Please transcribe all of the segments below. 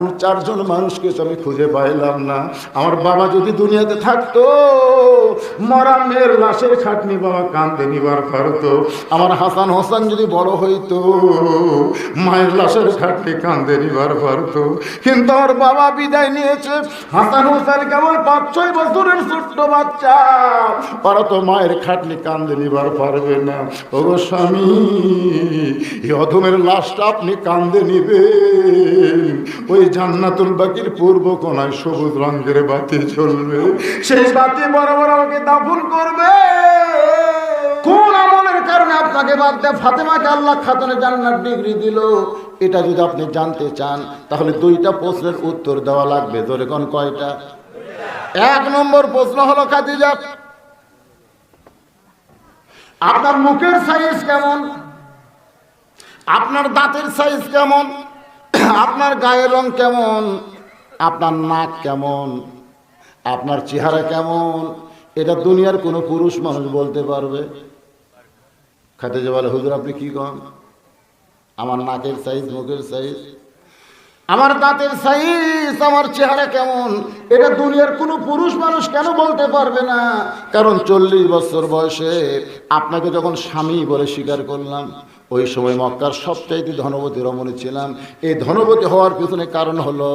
চারজন মানুষকে আমি খুঁজে পাইলাম না। আমার বাবা যদি দুনিয়াতে থাকতো, মরা মেয়ের লাশের খাটনি বাবা কান্দে নিবার পারতো। আমার হাসান হোসেন যদি বড় হইতো, মায়ের লাশের খাটনি কান্দে নিবার পারতো। কিন্তু আমার বাবা বিদায় নিয়েছে। হাসান হোসেন কেবল পাঁচ ছয় বছরের ছোট্ট বাচ্চা। ওরা তো মায়ের খাটনি কান্দে নিবার পারবে না। ও স্বামী অধমের লাশটা আপনি কান্দে নিবেন। ওই জান্নাতুল বাকির পূর্ব কোনায় সবুজ রঙের বাতি জ্বলবে। সেই বাতি বরাবর আমাকে দাফন করবে। কোন আমলের কারণে আপনাকে বাদ দিয়ে ফাতেমাকে আল্লাহ খাতনে জান্নাত ডিগ্রি দিল? এটা যদি আপনি জানতে চান, তাহলে দুইটা প্রশ্নের উত্তর দেওয়া লাগবে। ধরে কোন কয়টা? এক নম্বর প্রশ্ন হলো, খাদিজা, আপনার মুখের সাইজ কেমন? আপনার দাঁতের সাইজ কেমন? আপনার গায়ের রং কেমন? আপনার নাক কেমন? আপনার চেহারা কেমন? এটা দুনিয়ার কোনো পুরুষ মানুষ বলতে পারবে। খাতে যে বলে, হুজুর, আপনি কি কন? আমার নাকের সাইজ মুখের সাইজ আমার দাঁতের সাইজ আমার চেহারা কেমন? এটা দুনিয়ার কোনো পুরুষ মানুষ কেন বলতে পারবে না? কারণ চল্লিশ বছর বয়সে আপনাকে যখন স্বামী বলে স্বীকার করলাম ওই সময় মক্কার সবচাইতে ধনবতী রমণী ছিলাম। এই ধনবতী হওয়ার পিছনে কারণ হলো,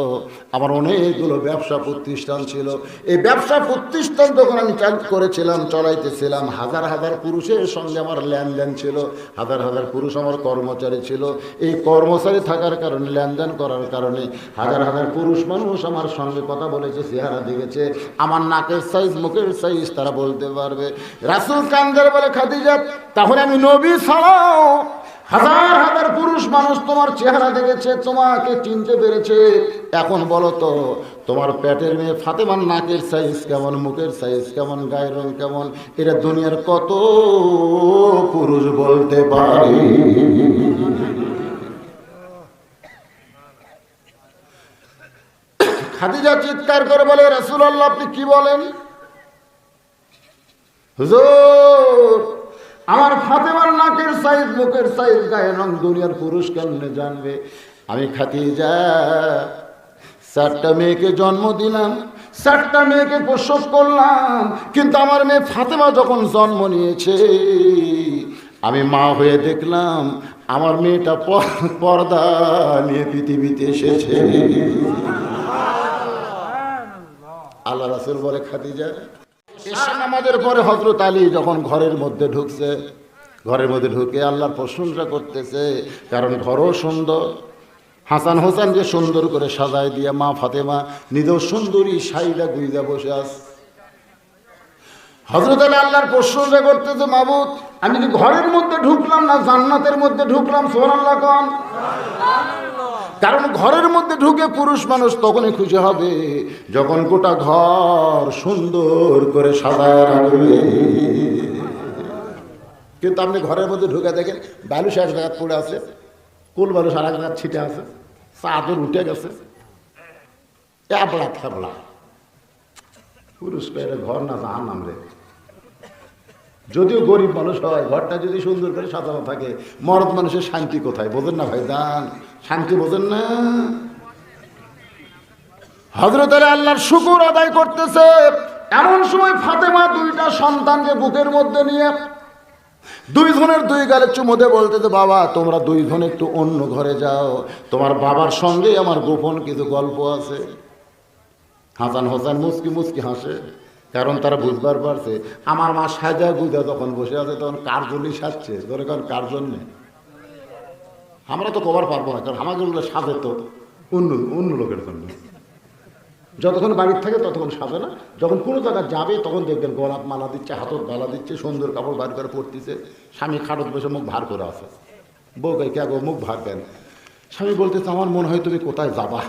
আমার অনেকগুলো ব্যবসা প্রতিষ্ঠান ছিল। এই ব্যবসা প্রতিষ্ঠান যখন আমি চালু করেছিলাম, চলাইতেছিলাম, হাজার হাজার পুরুষের সঙ্গে আমার লেনদেন ছিল, হাজার হাজার পুরুষ আমার কর্মচারী ছিল। এই কর্মচারী থাকার কারণে, লেনদেন করার কারণে হাজার হাজার পুরুষ মানুষ আমার সঙ্গে কথা বলেছে, চেহারা দেখেছে। আমার নাকের সাইজ, মুখের সাইজ তারা বলতে পারবে। রাসুল কান্দার বলে, খাদিজা, তাহলে আমি নবী ছাড়াও হাজার হাজার পুরুষ মানুষ তোমার চেহারা দেখেছে, তোমাকে চিনতে পেরেছে। এখন বলো তো, তোমার পেটের মেয়ে ফাতেমার নাকের সাইজ কেমন, মুখের সাইজ কেমন, গায়ের রং কেমন? এটা দুনিয়ার কত পুরুষ বলতে পারে? খাদিজা চিৎকার করে বলে রসুল্লাহ আপনি কি বলেন? হুজুর আমার ফাতেমার নাকের সাইজ, মুখের সাইজ, গায়ের রং দুনিয়ার পুরুষ কেমনে জানবে? আমি খাদিজা, চারটা মেয়েকে জন্ম দিলাম, চারটা মেয়েকে প্রসব করলাম, কিন্তু আমার মেয়ে ফাতেমা যখন জন্ম নিয়েছে, আমি মা হয়ে দেখলাম, আমার মেয়েটা পর্দা নিয়ে পৃথিবীতে এসেছে। আল্লাহ রাসুল বলে, খাদিজা এশা নামাজের পরে হজরত আলী যখন ঘরের মধ্যে ঢুকছে, ঘরের মধ্যে ঢুকে আল্লাহর প্রশংসা করতেছে, কারণ ঘরও সুন্দর। হাসান হোসেন যে সুন্দর করে সাজায় দিয়ে মা ফাতেমা নিজেও সুন্দরী সাইডা গুইজা বসে আস হজরত আলী আল্লাহর প্রশংসা করতেছে, মাবুদ, আমি কি ঘরের মধ্যে ঢুকলাম না জান্নাতের মধ্যে ঢুকলাম? কন। কারণ ঘরের মধ্যে ঢুকে পুরুষ মানুষ তখনই খুশি হবে যখন গোটা ঘর সুন্দর করে সাজায় রাখবে কিন্তু আপনি ঘরের মধ্যে ঢুকে দেখেন বালু এক জায়গা পড়ে আছে, কুল বালু এক জায়গা ছিটে আছে, চাদর উঠে গেছে। এবলা থেবলা পুরুষ পেয়ে ঘর না জাহান নাম রে। যদিও গরিব মানুষ হয়, ঘরটা যদি সুন্দর করে সাজানো থাকে, মরদ মানুষের শান্তি কোথায়? বোঝেন না ভাই দান শান্তি বোঝেন না। হজরত আলী আল্লাহর শুকুর আদায় করতেছে। এমন সময় ফাতেমা দুইটা সন্তানকে বুকের মধ্যে নিয়ে দুই জনের দুই গালে চুমোতে বলতেছে, বাবা, তোমরা দুই জন একটু অন্য ঘরে যাও। তোমার বাবার সঙ্গে আমার গোপন কিছু গল্প আছে। হাসান হোসেন মুসকি মুসকি হাসে। কারণ তারা বুঝবার পারছে, আমার মা সাজা গুজা যখন বসে আছে, তখন কার জন্যই সাজছে? ধরে কারণ কার জন্যে? আমরা তো কবার পারব না, কারণ ওগুলো সাজে তো অন্য অন্য লোকের জন্য। যতক্ষণ বাড়ির থাকে ততক্ষণ সাজে না। যখন কোনো জায়গায় যাবে, তখন দেখবেন গোলাপ মালা দিচ্ছে, হাতত গালা দিচ্ছে, সুন্দর কাপড় বার করে পড়তেছে স্বামী খাটত বসে মুখ ভার করে আছে। বউ কে কে গো, মুখ ভার দেন স্বামী বলতেছে, আমার মনে হয় তুমি কোথায় যাবা?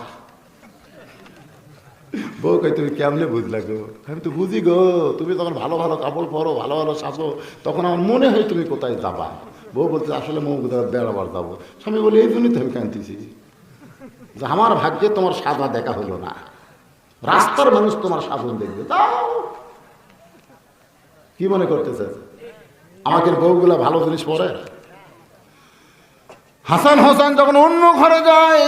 বউ কই তুমি কেমনে বুঝলা গো? আমি তো বুঝি গো, তুমি তখন ভালো ভালো কাপড় পরো, ভালো ভালো সাজো, তখন আমার মনে হয় তুমি কোথায় যাবা? বউ বলতে আসলে মৌ কোথায় বেড়াবার যাব। স্বামী বলে, এই জন্যই তো আমি কাঁদতেছি। যে আমার ভাগ্যে তোমার সাজা দেখা হলো না। রাস্তার মানুষ তোমার সাধন দেখবে। যাও। কি মনে করতেছে? আমাদের বউগুলা ভালো জিনিস পরে? হাসান হোসেন যখন অন্য ঘরে যায়,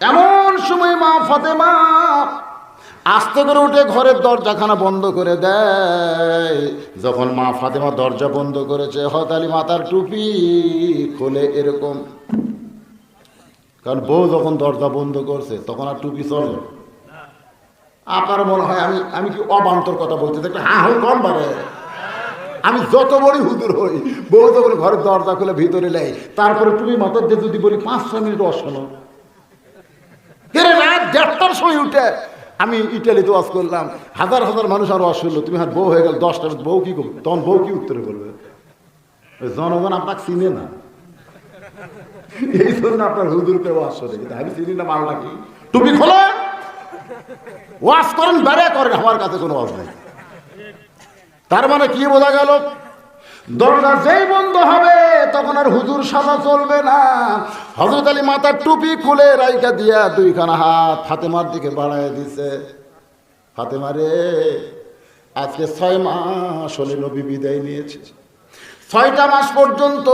এমন সময় মা ফাতেমা আস্তে করে উঠে ঘরের দরজাখানা বন্ধ করে দেয়। যখন মা ফাতেমা দরজা বন্ধ করেছে হতালি মাতার টুপি খোলে এরকম। কারণ বউ যখন দরজা বন্ধ করছে, তখন আর টুপি চলে আপনার মনে হয় আমি আমি কি অবান্তর কথা বলছি দেখলে হ্যাঁ হ্যাঁ কম পারে আমি যত বড়ই হুদুর হই, বউ তখন ঘরের দরজা খুলে ভিতরে নেই তারপরে তুমি মাথার দিয়ে যদি বলি, পাঁচ, ছয় মিনিট অশোনো দেড়টার সময় উঠে আমি ইটালিতে ওয়াজ করলাম, হাজার হাজার মানুষ আরও ওয়াজ শুনলো তুমি হাত বউ হয়ে গেল দশটা বউ কি করবে? তখন বউ কি উত্তরে করবে জনগণ আপনাকে চিনে না। এই জন্য আপনার হুদুর করে ওয়াজ শোনে কিন্তু আমি চিনি না, মালটা কি? টুপি খোলে! ওয়াজ করেন, বেড়ে করেন, আমার কাছে কোনো ওয়াজ নেই। তার মানে কি বোঝা গেল? দরজা যেই বন্ধ হবে, তখন আর হুজুর সাজা চলবে না। হজরত আলী মাথার টুপি খুলে রাইকা দিয়া দুইখানা হাত ফাতেমার দিকে বাড়ায় দিছে। ফাতেমা রে, আজকে ছয় মাস হলে নবী বিদায় নিয়েছে। ছয়টা মাস পর্যন্ত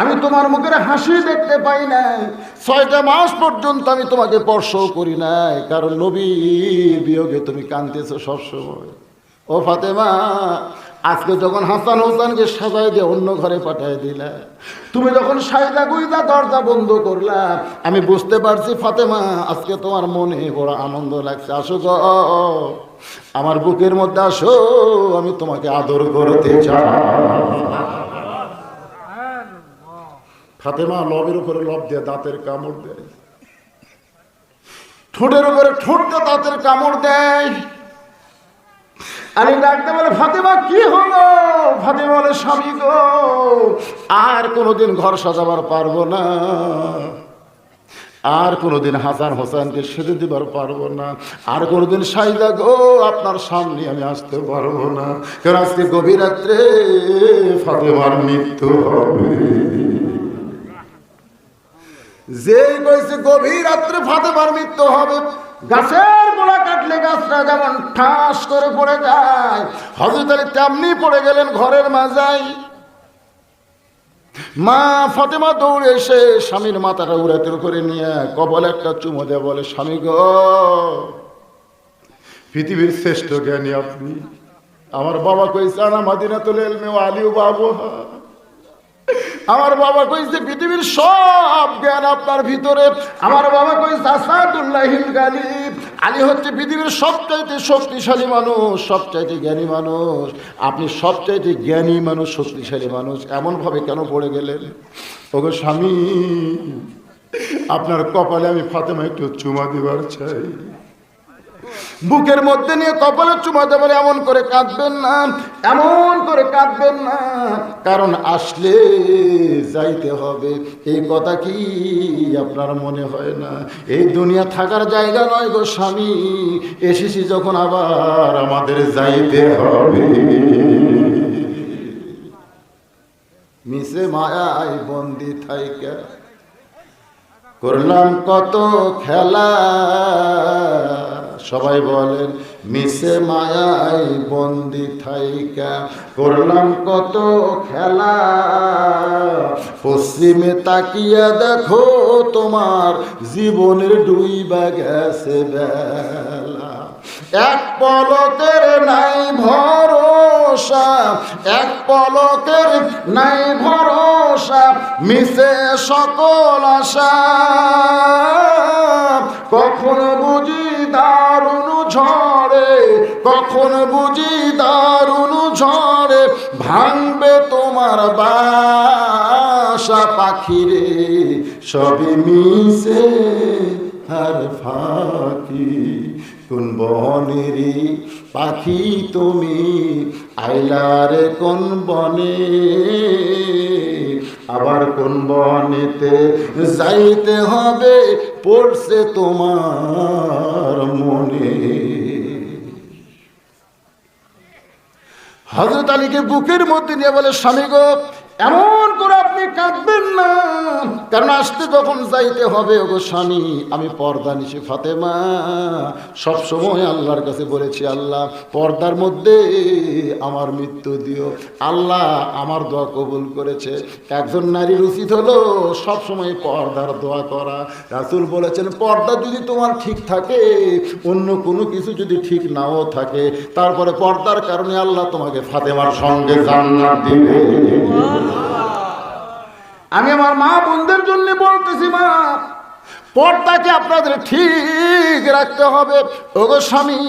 আমি তোমার মুখের হাসি দেখতে পাই নাই। ছয়টা মাস পর্যন্ত আমি তোমাকে স্পর্শ করি নাই, কারণ নবী বিয়োগে তুমি কাঁদতেছো সবসময়। ও ফাতেমা আজকে যখন হাসান হোসানকে সাজাই দিয়ে অন্য ঘরে পাঠিয়ে দিলা, তুমি যখন সাইদা গুইদা দরজা বন্ধ করলা, আমি বুঝতে পারছি, ফাতেমা, আজকে তোমার মনে বড় আনন্দ লাগছে। আসো গো আমার বুকের মধ্যে আসো, আমি তোমাকে আদর করতে চাই। ফাতেমা, লবের উপরে লব দিয়ে দাঁতের কামড় দেয়। ঠোঁটের উপরে ঠোঁট দাঁতের কামড় দেয়। আমি ডাকতে বলে, ফাতেমা, কি হলো? ফাতেমা বলে, স্বামী গো, আর কোনোদিন ঘর সাজাবার পারব না। আর কোনোদিন হাসান হোসেনকে সেজে দিবার পারব না। আর কোনোদিন সাইদা গো, আপনার সামনে আমি আসতে পারব না। কারণ আজকে গভীর রাত্রে ফাতেমার মৃত্যু হবে। যে কইছে, গভীর রাত্রে ফাতেমার মৃত্যু হবে। গাছের গোড়া কাটলে গাছটা যেমন ঠাস করে পড়ে যায়। হজরত আলী তেমনি পড়ে গেলেন ঘরের মাজায় মা ফাতেমা দৌড়ে এসে স্বামীর মাথাটা উড়াতের করে নিয়ে কবল একটা চুমো দেয় বলে, স্বামী গো, পৃথিবীর শ্রেষ্ঠ জ্ঞানী আপনি। আমার বাবা কইছে, আনা মাদিনা তোলে এলমে আলিউ বাবু আমার বাবা কইছে, পৃথিবীর সব জ্ঞান আপনার ভিতরে। আমার বাবা কইছে, আসাদুল্লাহিল গালিব। আলী হচ্ছে পৃথিবীর সবচাইতে শক্তিশালী মানুষ, সবচাইতে জ্ঞানী মানুষ। আপনি সবচাইতে জ্ঞানী মানুষ, শক্তিশালী মানুষ, এমনভাবে কেন পড়ে গেলেন? ওগো স্বামী, আপনার কপালে আমি ফাতেমা একটু চুমা দিবার চাই। বুকের মধ্যে নিয়ে কপালে চুমা দেবেন এমন করে কাঁদবেন না, এমন করে কাঁদবেন না। কারণ আসলে যাইতে হবে। এই কথা কি আপনার মনে হয় না? এই দুনিয়া থাকার জায়গা নয় গো স্বামী। এসেছি যখন আবার আমাদের যাইতে হবে। মিশে মায়ায় বন্দি থাইকা। করলাম কত খেলা। সবাই বলেন, মিশে মায়াই বন্দি থাইকা, করলাম কত খেলা। পশ্চিমে তাকিয়া দেখো, তোমার জীবনের ডুইবা গেছে এক পলকের নাই ভরসা, এক পলকের নাই ভরসা, মিশে সকল আশা। কখন বুঝি দারুণ ঝড়ে, কখন বুঝি দারুণ ঝড়ে, ভাঙবে তোমার বাসা পাখিরে সবই মিশে আর ফাঁকি। কোন বনেরই পাখি তুমি, আইলারে কোন বনে? আবার কোন বনেতে যাইতে হবে পড়ছে তোমার মনে? হজরত আলীকে বুকের মধ্যে নিয়ে বলে, স্বামী গো, এমন আপনি কাঁদবেন না। কারণ আসতে যখন যাইতে হবে, ওগো স্বামী, আমি পর্দা নিছি ফাতেমা। সব সময় আল্লাহর কাছে বলেছি, আল্লাহ, পর্দার মধ্যে আমার মৃত্যু দিও। আল্লাহ আমার দোয়া কবুল করেছে। একজন নারীর উচিত হলো সবসময় পর্দার দোয়া করা। রাসুল বলেছেন, পর্দা যদি তোমার ঠিক থাকে, অন্য কোনো কিছু যদি ঠিক নাও থাকে, তারপরে পর্দার কারণে আল্লাহ তোমাকে ফাতেমার সঙ্গে জান্নাত দিবে। আমি আমার মা বোনদের জন্য বলতেছি, মা, পর্দাকে আপনাদের ঠিক রাখতে হবে। ওগো স্বামী,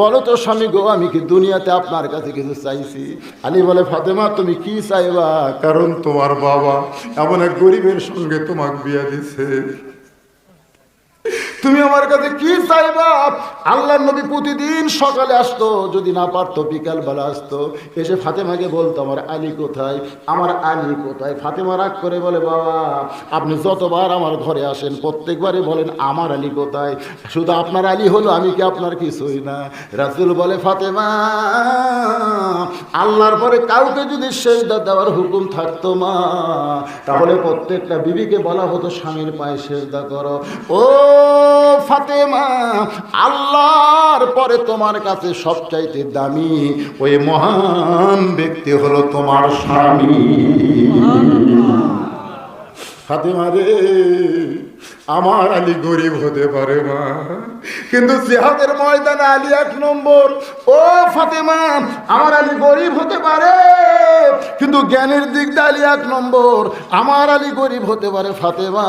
বলো তো স্বামী গো, আমি কি দুনিয়াতে আপনার কাছে কিছু চাইছি? আলী বলে, ফাতেমা, তুমি কি চাইবা? কারণ তোমার বাবা এমন এক গরিবের সঙ্গে তোমাকে বিয়া দিছে তুমি আমার কাছে কি চাইবা? আল্লাহ নবী প্রতিদিন সকালে আসতো, যদি না পারতো বিকাল বেলা আসতো। এসে ফাতেমাকে বলতো, আমার আলী কোথায়? আমার আলী কোথায়? ফাতেমা রাগ করে বলে, বাবা, আপনি যতবার আমার ঘরে আসেন, প্রত্যেকবারই বলেন, আমার আলী কোথায়? শুধু আপনার আলী হলো, আমি কি আপনার কিছুই না। রাসুল বলে, ফাতেমা, আল্লাহর পরে কাউকে যদি সেজদা দেওয়ার হুকুম থাকতো মা, তাহলে প্রত্যেকটা বিবিকে বলা হতো, স্বামীর পায়ে সেজদা করো। ও ফাতেমা আল্লাহর পরে তোমার কাছে সবচাইতে দামি ওই মহান ব্যক্তি হলো তোমার স্বামী। ফাতেমা রে আমার আলী গরিব হতে পারে মা। কিন্তু জিহাদের ময়দানে আলী এক নম্বর। ও ফাতেমা, আমার আলী গরিব হতে পারে। কিন্তু জ্ঞানের দিক দিয়ে আলী এক নম্বর। আমার আলী গরিব হতে পারে ফাতেমা।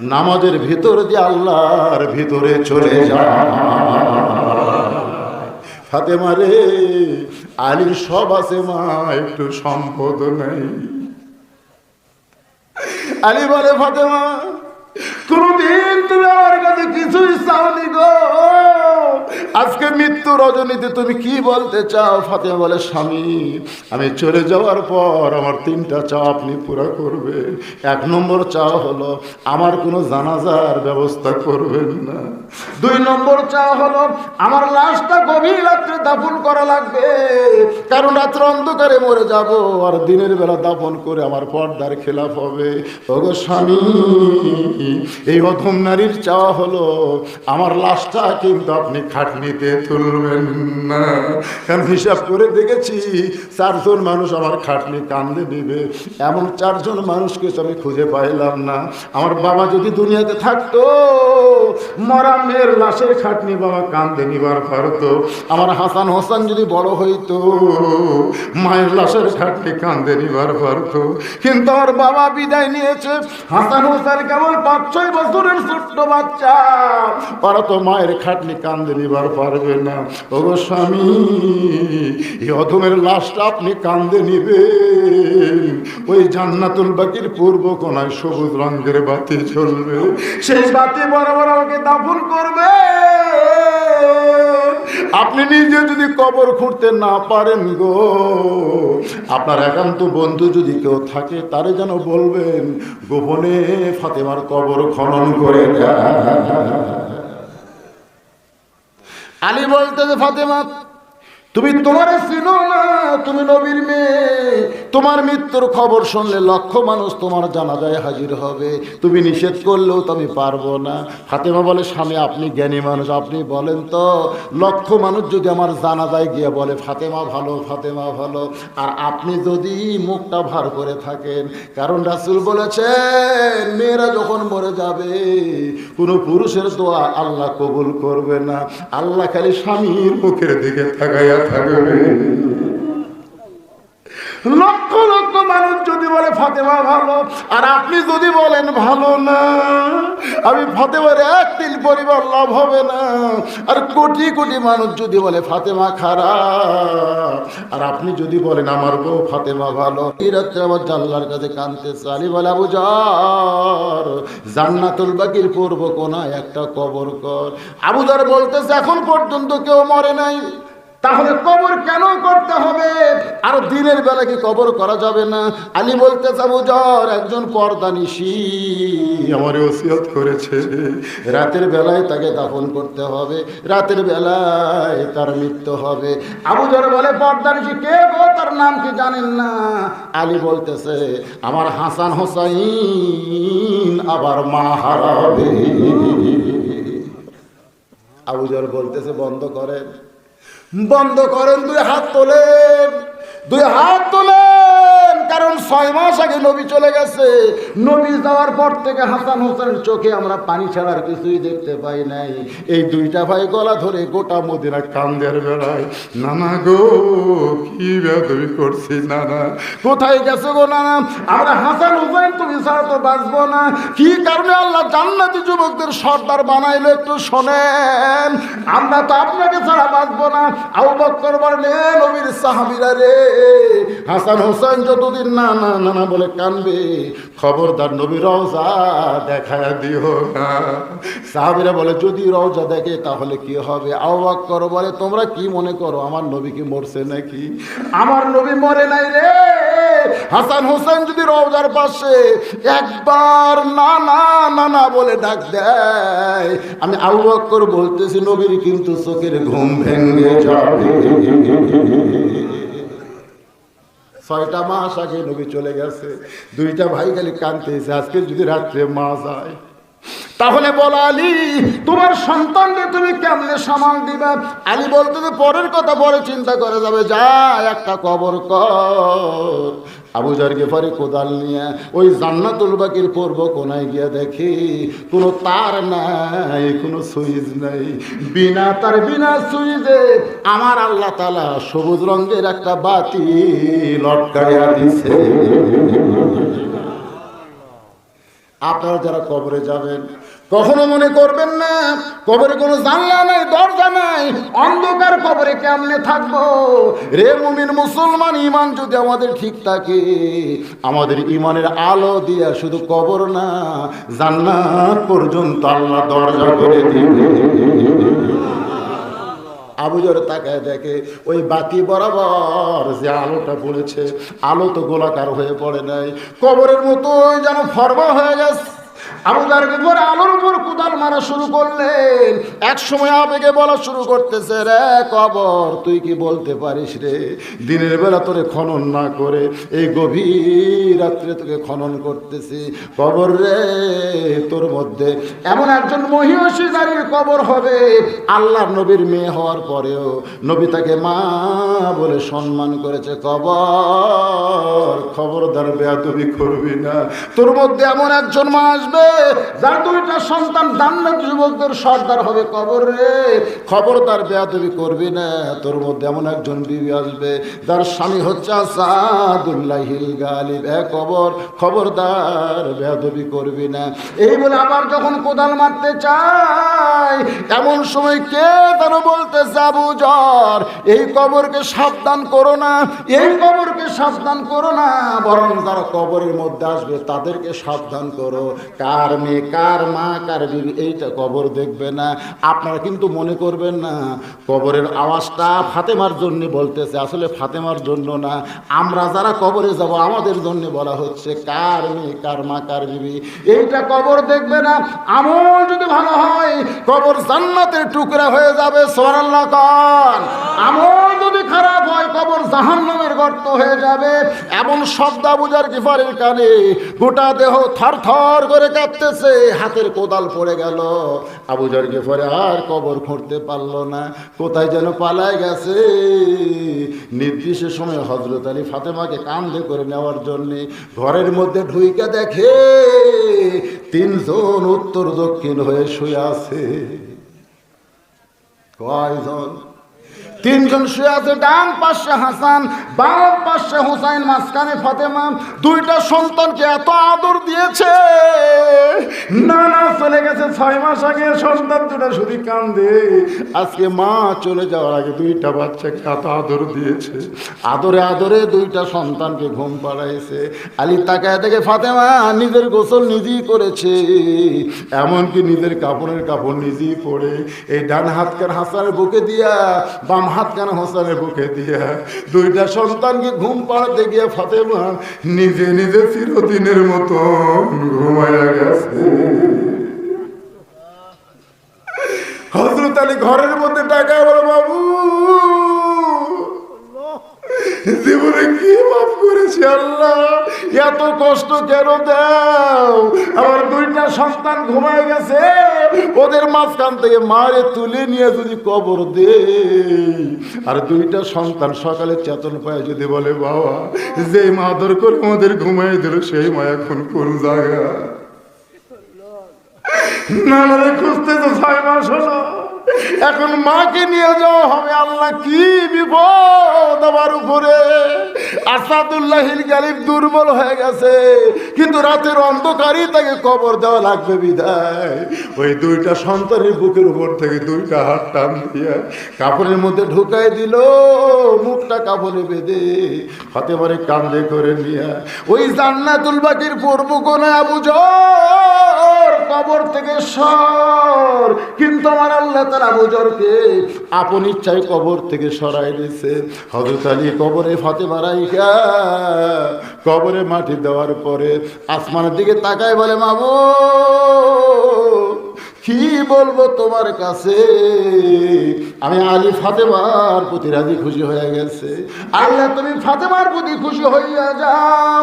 নামাজের ভিতর দিয়ে আল্লাহর ভিতরে চলে যা। ফাতেমা রে, আলীর সব আছে মা, একটু সম্পদ নাই। আলী বলে, ফাতেমা কোনদিন তুমি আমার কাছে কিছুই চাওনি গো। আজকে মৃত্যু রজনীতে তুমি কি বলতে চাও? ফাতেমা বলে, স্বামী, আমি চলে যাওয়ার পর আমার তিনটা চাও আপনি পুরা করবেন। এক নম্বর চাও হলো, আমার কোনো জানাজার ব্যবস্থা করবেন না। দুই নম্বর চাও হলো, আমার লাশটা গভীর রাত্রে দাফন করা লাগবে। কারণ রাত্রে অন্ধকারে মরে যাব, আর দিনের বেলা দাফন করে আমার পর্দার খেলাফ হবে। ওগো স্বামী, এই অধম নারীর চাওয়া হলো, আমার লাশটা কিন্তু আপনি খাটনিতে তুলবেন না। কারণ হিসাব করে দেখেছি, চারজন মানুষ আমার খাটনি কান্দে দিবে। এমন চারজন মানুষকে আমি খুঁজে পাইলাম না। আমার বাবা যদি দুনিয়াতে থাকতো, মরা মেয়ের লাশের খাটনি বাবা কান্দে নিবার পারতো। আমার হাসান হোসেন যদি বড় হইতো, মায়ের লাশের খাটনি কান্দে নিবার পারতো। কিন্তু আমার বাবা বিদায় নিয়েছে। হাসান হোসেন কেবল পাঁচ ছয় বছরের ছোট্ট বাচ্চা। ওরা তো মায়ের খাটনি কান্দে নিবার পারবে না। ওগো স্বামী অধমের লাশটা আপনি কান্দে নিবেন। ওই জান্নাতুল বাকির পূর্ব কোনায় সবুজ রঙের বাতি জ্বলবে। সেই বাতি বরাবর আমাকে দাফন করবে। আপনি নিজে যদি কবর খুঁড়তে না পারেন গো, আপনার একান্ত বন্ধু যদি কেউ থাকে, তারে যেন বলবেন, গোপনে ফাতেমার কবর খনন করে দেয় আলী বলতে যে ফাতেমা তুমি তোমার চিনো না তুমি নবীর মেয়ে। তোমার মৃত্যুর খবর শুনলে লক্ষ মানুষ তোমার জানাজায় হাজির হবে। তুমি নিষেধ করলেও তো আমি পারব না। ফাতেমা বলে স্বামী আপনি জ্ঞানী মানুষ আপনি বলেন তো। লক্ষ মানুষ যদি আমার জানাজায় গিয়ে বলে ফাতেমা ভালো ফাতেমা ভালো। আর আপনি যদি মুখটা ভার করে থাকেন কারণ রাসুল বলেছেন মেয়েরা যখন মরে যাবে কোনো পুরুষের দোয়া আল্লাহ কবুল করবে না। আল্লাহ খালি স্বামীর মুখের দিকে তাকাইয়া থাকবে লক্ষ লক্ষ মানুষ যদি বলে, ফাতেমা ভালো। আর আপনি যদি বলেন, ভালো না। আমি ফাতেমার এক তিল পরিবার লাভ হবে না। আর কোটি কোটি মানুষ যদি বলে, ফাতেমা খারাপ। আর আপনি যদি বলেন, আমার বউ ফাতেমা ভালো। এই রাত্রে আমার জানলার কাছে কানতে চালি বলে, আবু যার জান্নাতুল বাকির পূর্ব কোনায় একটা কবর কর। আবুদার বলতেছে, এখন পর্যন্ত কেউ মরে নাই। তাহলে কবর কেন করতে হবে? আর দিনের বেলা কি কবর করা যাবে না? আলী বলতে চাবো জ্বর একজন পর্দা নিশি আমার ওসিয়ত করেছে। রাতের বেলায় তাকে দাফন করতে হবে। রাতের বেলায় তার মৃত্যু হবে। আবু জর বলে পর্দা নিশি কে গো? তার নাম কি জানেন না? আলী বলতেছে, আমার হাসান হোসাইন আবার মা হারাবে। আবুজর বলতেছে, বন্ধ করেন। বন্ধ করেন দুই হাত তোলেন দুই হাত তোলেন। ছয় মাস আগে নবী চলে গেছে। নবী যাওয়ার পর থেকে হাসান হোসেনের চোখে আমরা পানি ছাড়ার কিছুই দেখতে পাই নাই। এই দুইটা ভাই গলা ধরে গোটা মদিনা কান্দের বেড়ায়, নানা গো, কি বেদবি করছি নানা? কোথায় গেছে গো, নানা? আমরা হাসান হুসাইন তুমি ছাড়া তো বাঁচবো না। কি কারণে আল্লাহ জান্নাতি যুবকদের সর্দার বানাইলো একটু শোনেন। আমরা তো আপনাকে ছাড়া বাঁচবো না। আউ বক্কর বলেন নবীর সাহাবিরা রে, হাসান হোসেন যতদিন না না না বলে কানবে। খবরদার নবী রওজা দেখা দিও না। সাহাবিরা বলে, যদি রওজা দেখে তাহলে কি হবে? আউ করো বলে, তোমরা কি মনে করো, আমার নবী কি মরছে নাকি? আমার নবী মরে নাই রে। হাসান হোসেন যদি রওজার পাশে একবার না না না না বলে ডাক দেয়, আমি আবু বক্কর বলতেছি, নবীর কিন্তু চোখের ঘুম ভেঙে যাবে। ছয়টা মাস আগে নবী চলে গেছে। দুইটা ভাই খালি কানতেছে আজকে যদি রাত্রে মা যায় তাহলে বলো আলী, তোমার সন্তানকে তুমি কেমনে সামাল দিবা? আলী বলতে পরের কথা পরে চিন্তা করে যাবে। যা, একটা কবর কর। আবুজারকে পরে কোদাল নিয়ে ওই জান্নাতুল বাকির পূর্ব কোনায় গিয়ে দেখি, কোনো তার নাই, কোনো সুইচ নাই। বিনা তার, বিনা সুইচে আমার আল্লাহ তালা সবুজ রঙের একটা বাতি লটকাইয়া দিছে। আপনারা যারা কবরে যাবেন কখনো মনে করবেন না, কবরে কোনো জানলা নাই, দরজা নাই, অন্ধকার কবরে কেমনে থাকব? রে মুমিন মুসলমান ইমান যদি আমাদের ঠিক থাকে, আমাদের ইমানের আলো দিয়া শুধু কবর না, জান্নাত পর্যন্ত আল্লাহ দরজা করে দিবে। আবুজর তাকায় দেখে, ওই বাতি বরাবর যে আলোটা পড়েছে আলো তো গোলাকার হয়ে পড়ে নাই, কবরের মতো যেন ফর্মা হয়ে গেছে। আবুদার উপর আলোর উপর কুদাল মারা শুরু করলেন। এক সময় আবেগে বলা শুরু করতেছে, রে কবর, তুই কি বলতে পারিস রে? দিনের বেলা তোরে খনন না করে এই গভীর রাত্রে তোকে খনন করতেছি। কবর রে, তোর মধ্যে এমন একজন মহিষী নারীর কবর হবে, আল্লাহর নবীর মেয়ে হওয়ার পরেও নবী তাকে মা বলে সম্মান করেছে, কবর, খবরদার বেয়া তুমি করবি না। তোর মধ্যে এমন একজন মা আসবে যার দুইটা সন্তান জান্নাত যুবকদের সর্দার হবে কবর রে। খবরদার বেয়াদবি করবি না। তোর মধ্যে এমন একজন বিবি আসবে, যার স্বামী হচ্ছে আসাদুল্লাহিল গালিব। এ কবর, খবরদার বেয়াদবি করবি না। এই বলে আবার যখন কোদাল মারতে চায়, এমন সময় কে বলতে যাবু জ্বর এই কবরকে সাবধান করো না, এই কবরকে সাবধান করো না, বরং যারা কবরের মধ্যে আসবে তাদেরকে সাবধান করো। কার মেয়ে, কার মা, কার বিবি, এইটা কবর দেখবে না। আপনারা কিন্তু মনে করবেন না, কবরের আওয়াজটা ফাতেমার জন্য বলতেছে। আসলে ফাতেমার জন্য না, আমরা যারা কবরে যাব, আমাদের জন্য বলা হচ্ছে কার মেয়ে, কার মা, কার বিবি। এইটা কবর দেখবে না, আমল যদি ভালো হয়, কবর জান্নাতের টুকরা হয়ে যাবে সোয়ারাল্লাহ কান। আমল যদি খারাপ হয়, কবর জাহান্নামের গর্ত হয়ে যাবে। এমন শব্দ বুঝার কানে গোটা দেহ থর থর করে কাঁপতেছে, হাতের কোদাল পড়ে গেল। আবুজার পরে আর কবর খুঁড়তে পারল না। কোথায় যেন পালায় গেছে। নির্দিষ্ট সময় হজরত আলী ফাতেমাকে কান্দে করে নেওয়ার জন্যে ঘরের মধ্যে ঢুইকে দেখে তিনজন উত্তর দক্ষিণ হয়ে শুয়ে আছে। কয়জন? তিনজন শুয়ে আছে, ডান পাশে হাসান, বাম পাশে হুসাইন, মাঝখানে ফাতেমা। দুইটা সন্তানকে এত আদর দিয়েছে। না না চলে গেছে ছয় মাস আগে, সন্তান দুটা শুধু কান্দে। আজকে মা চলে যাওয়ার আগে দুইটা বাচ্চাকে এত আদর দিয়েছে। আদরে আদরে দুইটা সন্তানকে ঘুম পাড়াইছে। আলী তাকায় দেখে ফাতেমা নিজের গোসল নিজেই করেছে। এমনকি নিজের কাপড়ের কাপড় নিজেই পরে। এই ডান হাতকার হাসানের বুকে দিয়া বাম হাতখানা হোসেনের বুকে দুইটা সন্তানকে ঘুম পাড়াতে গিয়ে ফাতেমা নিজে নিজে চিরদিনের মতো ঘুমায়া গেছে। হজরত আলী ঘরের মধ্যে টাকা বলো, বাবু, জীবনে কি মাফ করেছি আল্লাহ? এত কষ্ট কেন দাও? আমার দুইটা সন্তান ঘুমায় গেছে। ওদের মাঝখান থেকে মারে তুলে নিয়ে যদি কবর দে আর দুইটা সন্তান সকালে চেতন পায় যদি বলে বাবা যে মা আদর করে আমাদের ঘুমাই দিল সেই মা এখন কোন জায়গা না না খুঁজতে তো ছয় মাস হলো। এখন মাকে নিয়ে যাওয়া হবে আল্লাহ কি বিপদ আমার উপরে? আসাদুল্লাহিল গালিব দুর্বল হয়ে গেছে, কিন্তু রাতের অন্ধকারই তাকে কবর দেওয়া লাগবে বিদায়। ওই দুইটা সন্তানের বুকের উপর থেকে দুইটা হাত টান দিয়ে কাপড়ের মধ্যে ঢুকাই দিল, মুখটা কাপড়ে বেঁধে হাতে মারে কান্দে করে নিয়ে, ওই জান্নাতুল বাকির পূর্ব কোনে আবু জর কবর থেকে সর। কিন্তু আমার আল্লাহ তারা বুজরকে আপন ইচ্ছায় কবর থেকে সরাই দিছে। হজরত আলী কবরে ফাতে মারাইকা কবরে মাটি দেওয়ার পরে আসমানের দিকে তাকায় বলে মামু কি বলব তোমার কাছে? আমি আলী ফাতেমার প্রতি রাজি খুশি হয়ে গেছে। আল্লাহ তুমি ফাতেমার প্রতি খুশি হইয়া যাও।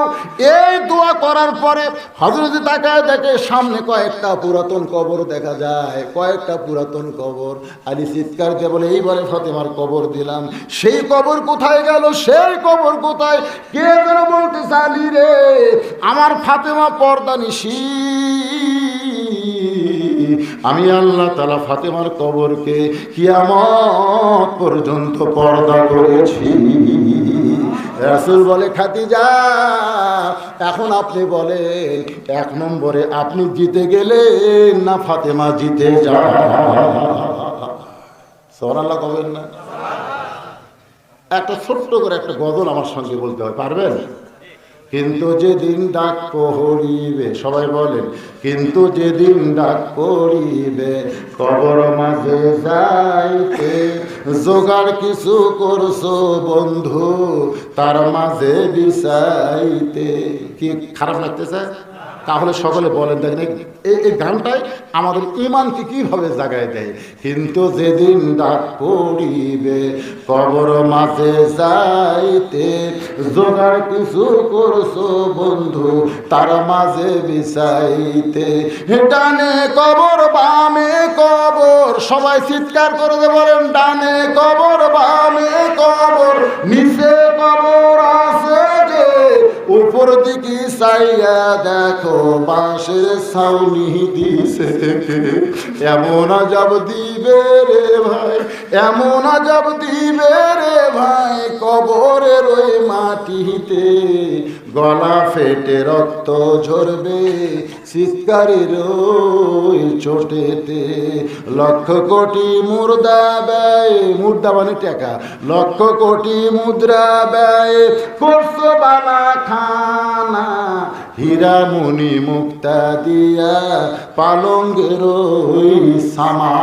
এই দোয়া করার পরে হজরত তাকায় দেখে সামনে কয়েকটা পুরাতন কবর দেখা যায়। কয়েকটা পুরাতন কবর। আলী চিৎকার দিয়ে বলে এইবারে ফাতেমার কবর দিলাম। সেই কবর কোথায় গেল? সেই কবর কোথায়? কে যেন বলতেছে, আলী রে, আমার ফাতেমা পর্দা নিশি আমি আল্লাহ তালা ফাতেমার কবরকে কিয়ামত পর্যন্ত পর্দা করেছি। রাসুল বলে খাতিজা এখন আপনি বলেন, এক নম্বরে আপনি জিতে গেলেন না ফাতেমা জিতে যা সরাল্লাহ কবেন না? একটা ছোট্ট করে একটা গজল আমার সঙ্গে বলতে হয়, পারবেন? কিন্তু যেদিন ডাক পড়িবে সবাই বলেন, কিন্তু যেদিন ডাক পড়িবে কবর মাঝে যাইতে জোগাড় কিছু করছ, বন্ধু, তার মাঝে বিষাইতে। কি খারাপ লাগতেছে? তাহলে সকলে বলেন দেখেন এই- গানটাই আমাদের ইমানকে কীভাবে জাগায় দেয়? কিন্তু যেদিন ডাক পড়িবে, কবর মাঝে যাইতে জোগাড় কিছু করছ বন্ধু, তার মাঝে বিছাইতে। ডানে কবর, বামে কবর, সবাই চিৎকার করে বলেন, ডানে কবর, বামে কবর, নিচে কবর আছে যে, উপর দিকে চাইয়া দেখো বাঁশের ছাউনি দিছে। এমন আজাব দিবে রে ভাই, এমন আজাব দিবে রে ভাই, কবরের ওই মাটিতে। গলা ফেটে রক্ত ঝরবে চিৎকারের ওই চোটেতে। লক্ষ কোটি মুর্দা ব্যয়, মুর্দা মানে টাকা। লক্ষ কোটি মুদ্রা ব্যয়, করছ বালা খানা। হীরামণি মুক্তা দিয়া পালঙ্গের সামা।